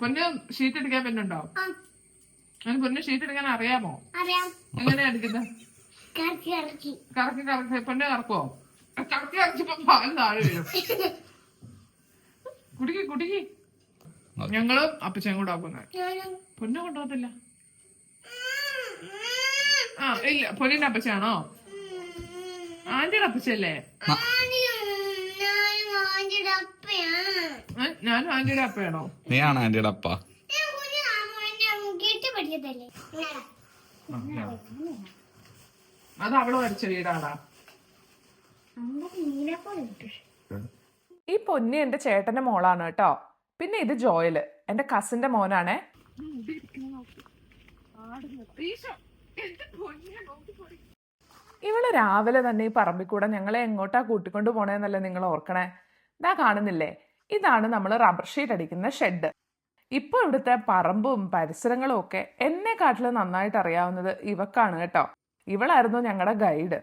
പൊന്ന് ഷീറ്റ് എടുക്കാൻ പറ്റുന്നുണ്ടോ അതിന് പൊന്നു ഷീറ്റ് എടുക്കാൻ അറിയാമോ? അറിയാം. എങ്ങനെയാ എടുക്കുന്നത്? കറക്കി കറക്കി. പൊന്നു കറക്കി. പൊന്നെ കറക്കുവോ? കറക്കി കറക്കിപ്പോ പാൽ താഴെ വീഴും. കുടുക്കി കുടുക്കി. ഞങ്ങളും അപ്പച്ചനും കൂടെ ആക്കുന്നത് പൊന്നെ. കൊണ്ടുപോകത്തില്ല. ആ ഇല്ല. പൊന്നിന്റെ അപ്പച്ചാണോ ആന്റിയുടെ അപ്പച്ചല്ലേ ഞാനും ആന്റിയുടെ അപ്പയാണ്? നീയാണ് ആന്റിയുടെ അപ്പ. ഞാൻ അത് അവൾ വരച്ച വീടാടാ. ഈ പൊന്നി എന്റെ ചേട്ടന്റെ മോളാണ് കേട്ടോ. പിന്നെ ഇത് ജോയൽ എന്റെ കസിന്റെ മോനാണേ. ഇവൾ രാവിലെ തന്നെ ഈ പറമ്പിക്കൂടെ ഞങ്ങളെ എങ്ങോട്ടാ കൂട്ടിക്കൊണ്ട് പോണേന്നല്ലേ നിങ്ങൾ ഓർക്കണേ? ഇതാ കാണുന്നില്ലേ? ഇതാണ് നമ്മൾ റബ്ബർ ഷീറ്റ് അടിക്കുന്ന ഷെഡ് ഇപ്പൊ ഇവിടുത്തെ പറമ്പും പരിസരങ്ങളും ഒക്കെ എന്നെ കാട്ടിൽ നന്നായിട്ട് അറിയാവുന്നത് ഇവക്കാണ് കേട്ടോ. ഇവളായിരുന്നു ഞങ്ങളുടെ ഗൈഡ്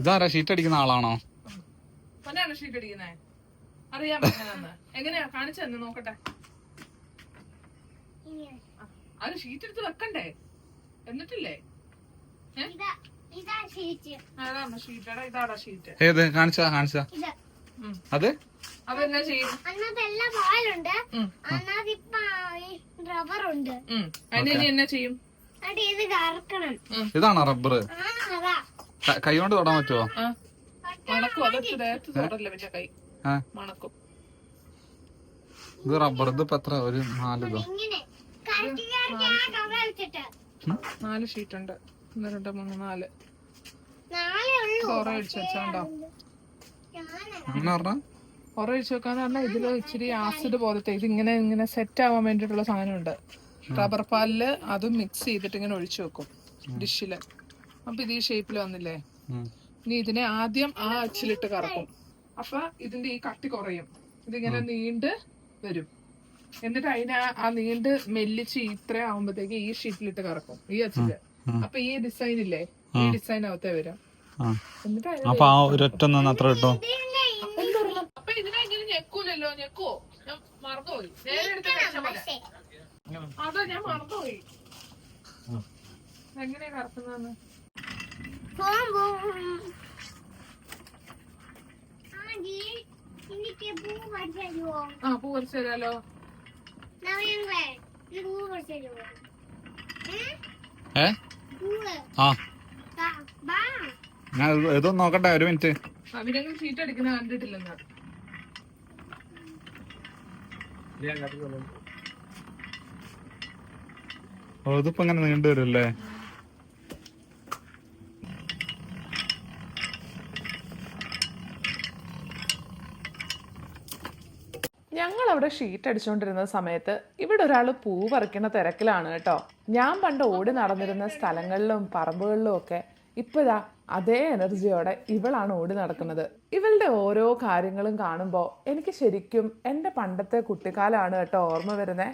ഇതാരാ ഷീറ്റ് അടിക്കുന്ന ആളാണോ? ഷീറ്റ് അടിക്കുന്നേ? അറിയാം എങ്ങനെയാന്ന് എങ്ങനെയാ? കാണിച്ചു തന്നെ നോക്കട്ടെ. അത് ഷീറ്റ് എടുത്ത് വെക്കണ്ടേ? എന്നിട്ടില്ലേ? ഏത്? കാണിച്ചാ കാണിച്ചാ. ഇത്. അത്? അതെന്നാ ചെയ്യും. അതിന് എന്നാ ചെയ്യും? ഇത് ഇതാണോ റബ്ബർ കൈ കൊണ്ട് തൊടാൻ പറ്റുമോ ഇത് മണക്കും. അതൊക്കെ തൊടല്ലേ പിന്നെ കൈ. ആ. മണക്കും. ഇത് റബ്ബർ ഇതിപ്പോ എത്ര? ഒരു നാല് നാല് ഷീറ്റ് ഉണ്ട് ഒന്ന് രണ്ട് മൂന്ന് നാല്. അടിച്ചു വെച്ചാണ്ടോ അങ്ങനെ വെക്കാന്ന് പറഞ്ഞാൽ ഇതിൽ ഇച്ചിരി ആസിഡ് പോലത്തെ ഇത് ഇങ്ങനെ ഇങ്ങനെ സെറ്റ് ആവാൻ വേണ്ടിയിട്ടുള്ള സാധനമുണ്ട്. റബ്ബർ പാലിൽ അതും മിക്സ് ചെയ്തിട്ട് ഇങ്ങനെ ഒഴിച്ചു വെക്കും. ഡിഷിൽ അപ്പൊ ഇത് ഈ ഷേപ്പിൽ വന്നില്ലേ? ഇനി ഇതിനെ ആദ്യം ആ അച്ചിലിട്ട് കറക്കും. അപ്പൊ ഇതിന്റെ ഈ കട്ടി കുറയും. ഇതിങ്ങനെ നീണ്ട് വരും. എന്നിട്ട് അതിനെ ആ- നീണ്ട് മെല്ലിച്ച് ഇത്ര ആവുമ്പത്തേക്ക് ഈ ഷീറ്റിലിട്ട് കറക്കും. ഈ അച്ചിൽ. അപ്പൊ ഈ ഡിസൈൻ ഇല്ലേ? ഈ ഡിസൈൻ അകത്തേ വരും. അപ്പൊ ആ ഒരൊറ്റ നിന്ന് അത്ര കിട്ടും ആ പൂ വരച്ചു തരാലോ. ഏ? ആ. ഞാൻ ഇത് ഇതൊന്ന് നോക്കട്ടെ ഒരു മിനിറ്റ്. അവരങ്ങനെ ഷീറ്റ് അടിക്കുന്ന കണ്ടിട്ടില്ലെന്ന് ഓ ഇതിപ്പോ ഇങ്ങനെ നീണ്ടു വരുമല്ലേ ഞങ്ങൾ അവിടെ ഷീറ്റ് അടിച്ചുകൊണ്ടിരുന്ന സമയത്ത് ഇവിടെ ഒരാൾ പൂ പറിക്കുന്ന തിരക്കിലാണ് കേട്ടോ. ഞാൻ പണ്ട് ഓടി നടന്നിരുന്ന സ്ഥലങ്ങളിലും പറമ്പുകളിലും ഒക്കെ ഇപ്പൊ ഇതാ അതേ എനർജിയോടെ ഇവളാണ് ഓടി നടക്കുന്നത്. ഇവളുടെ ഓരോ കാര്യങ്ങളും കാണുമ്പോൾ എനിക്ക് ശരിക്കും എന്റെ പണ്ടത്തെ കുട്ടിക്കാലമാണ് കേട്ടോ ഓർമ്മ വരുന്നേ.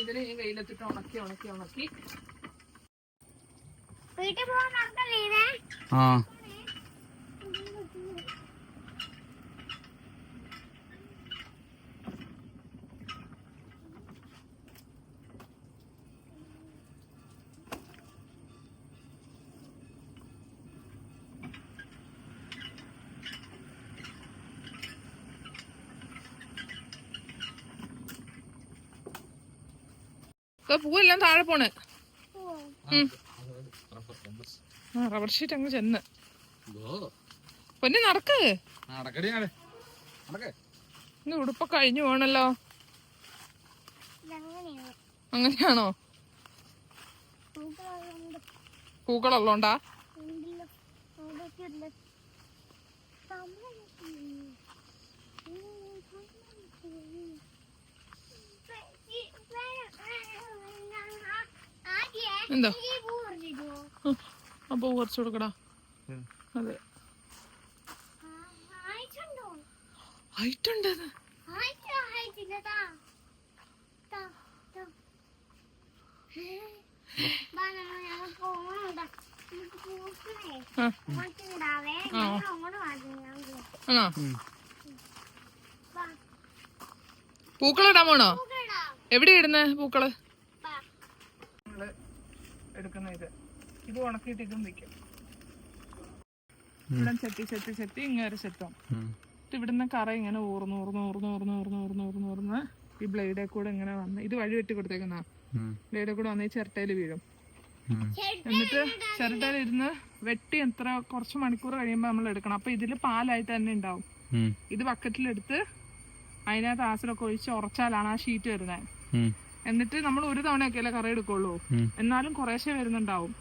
ഇതിനെ ഈ വെയിലത്തിട്ട് ഉണക്കി ഉണക്കി ഉണക്കി. വീട്ടിൽ പോകാൻ ആ. പൂവെല്ലാം താഴെ പോണ്. ഉം. ആ റബ്ബർ ഷീറ്റ് അങ്ങ് ചെന്ന്. പൊന്നെ നടക്ക്. ഇന്ന് ഉടുപ്പ കഴിഞ്ഞു പോണല്ലോ അങ്ങനെയാണോ? പൂക്കളുള്ളോണ്ടാ. എന്തോ? അപ്പൊ കുറച്ച് കൊടുക്കടാ. അതെ. ഹൈറ്റ് പൂക്കളിടാൻ പോണോ? എവിടെ ഇടുന്നേ പൂക്കൾ? എടുക്കുന്ന ഇത്. ഇത് ഉണക്കിയിട്ട് ഇതും വെക്കും ഇവിടെ ചെത്തി ചെത്തി ചെത്തി ഇങ്ങനെ ചെത്തും എന്നിട്ട് ഇവിടുന്ന് കറ ഇങ്ങനെ ഊർന്ന് ഊർന്ന് ഊർന്ന് ഊർന്ന് ഊർന്ന് ഊർന്ന് ഊർന്ന് ഊർന്ന് ഈ ബ്ലേഡെ കൂടെ ഇങ്ങനെ വന്ന് ഇത് വഴി വെട്ടി കൊടുത്തേക്കുന്ന. ബ്ലേഡെ കൂടെ വന്ന് ഈ ചിരട്ടയിൽ വീഴും. എന്നിട്ട് ചിരട്ടയിൽ ഇരുന്ന് വെട്ടി എത്ര കുറച്ച് മണിക്കൂർ കഴിയുമ്പോൾ നമ്മൾ എടുക്കണം. അപ്പൊ ഇതിൽ പാലായിട്ട് തന്നെ ഉണ്ടാവും. ഇത് ബക്കറ്റിലെടുത്ത് അതിനകത്ത് ആസിലൊക്കെ ഒഴിച്ച് ഉറച്ചാലാണ് ആ ഷീറ്റ് വരുന്നത്. എന്നിട്ട് നമ്മൾ ഒരു തവണയൊക്കെയല്ലേ കറി എടുക്കുള്ളൂ. എന്നാലും കുറേശ്ശെ വരുന്നുണ്ടാവും.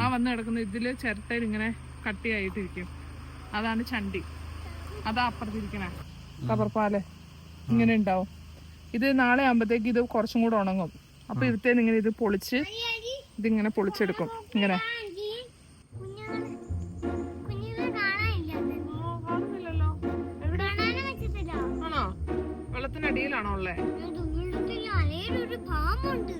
ആ വന്ന് കിടക്കുന്ന ഇതിൽ ചിരട്ടയിൽ ഇങ്ങനെ കട്ടിയായിട്ടിരിക്കും. അതാണ് ചണ്ടി. അതാ അപ്പുറത്തിരിക്കണേ. റബ്ബർ പാൽ. ഇങ്ങനെ ഉണ്ടാവും. ഇത് നാളെ ആകുമ്പോഴത്തേക്ക് ഇത് കുറച്ചും കൂടെ ഉണങ്ങും. അപ്പൊ ഇവിടുത്തേന്ന് ഇങ്ങനെ ഇത് പൊളിച്ച് ഇതിങ്ങനെ പൊളിച്ചെടുക്കും. ഇങ്ങനെ. വെള്ളത്തിനടിയിലാണോ കുഞ്ഞുങ്ങൾ വേറൊരു പാമ്പുണ്ട്.